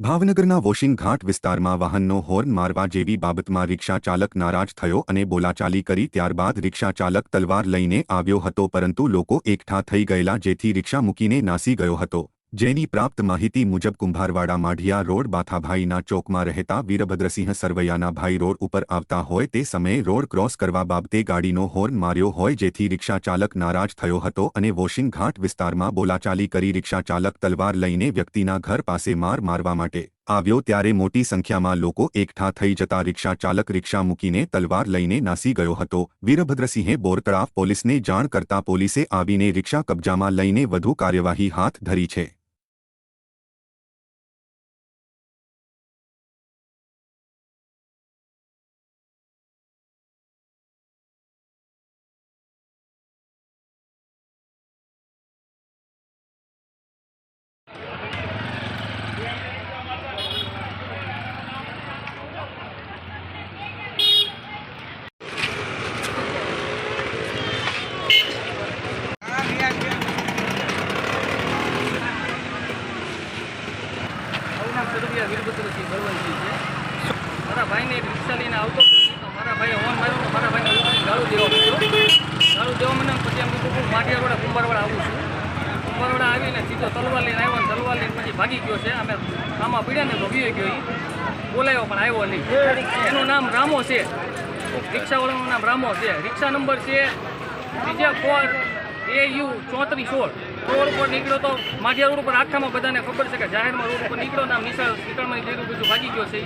ભાવનગરના વોશિંગ ઘાટ વિસ્તારમાં વાહનનો હોર્ન મારવા જેવી બાબતમાં રિક્ષા ચાલક નારાજ થયો અને બોલાચાલી કરી ત્યારબાદ રિક્ષા ચાલક તલવાર લઈને આવ્યો હતો પરંતુ લોકો એકઠા થઈ ગયેલા જેથી રિક્ષા મૂકીને નાસી ગયો હતો. જેની પ્રાપ્ત માહિતી મુજબ કુંભારવાડા માઢિયા રોડ બાથાભાઈના ચોકમાં રહેતા વીરભદ્રસિંહ સરવૈયાના ભાઈ રોડ ઉપર આવતા હોય તે સમયે રોડ ક્રોસ કરવા બાબતે ગાડીનો હોર્ન માર્યો હોય જેથી રિક્ષા ચાલક નારાજ થયો હતો અને વોશિંગ ઘાટ વિસ્તારમાં બોલાચાલી કરી રિક્ષા ચાલક તલવાર લઈને વ્યક્તિના ઘર પાસે માર મારવા માટે આવ્યો. ત્યારે મોટી સંખ્યામાં લોકો એકઠા થઈ જતા રિક્ષા ચાલક રિક્ષા મૂકીને તલવાર લઈને નાસી ગયો હતો. વીરભદ્રસિંહે બોરતળાવ પોલીસને જાણ કરતા પોલીસે આવીને રિક્ષા કબજામાં લઈને વધુ કાર્યવાહી હાથ ધરી છે. નામ સરવૈયા વીરભદ્રસિંહ બળવંતસિંહ છે. મારા ભાઈને રિક્ષા લઈને આવતો મારા ભાઈએ હોન માર્યો મારા ભાઈને ઉઠાવીને ગાળું દેવા દેવા મને પછી એમ કીધું હું આવું છું. કુંભારવાડા આવીને સીધો તલવાર લઈને આવ્યો ને તલવાર લઈને પછી ભાગી ગયો છે. અમે આમાં પીડ્યા ને તો વીએ બોલાયો પણ આવ્યો નહીં. એનું નામ રામો છે. રિક્ષાવાળાનું નામ રામો છે. રિક્ષા નંબર છે બીજા ફોર એ યુ ચોત્રીસ સોળ. રોડ ઉપર નીકળ્યો તો માઢિયા રોડ ઉપર આખામાં બધાને ખબર છે કે જાહેરમાં રોડ ઉપર નીકળ્યો નામ નિશાળ નીકળવાની જરૂર ભાગી ગયો છે.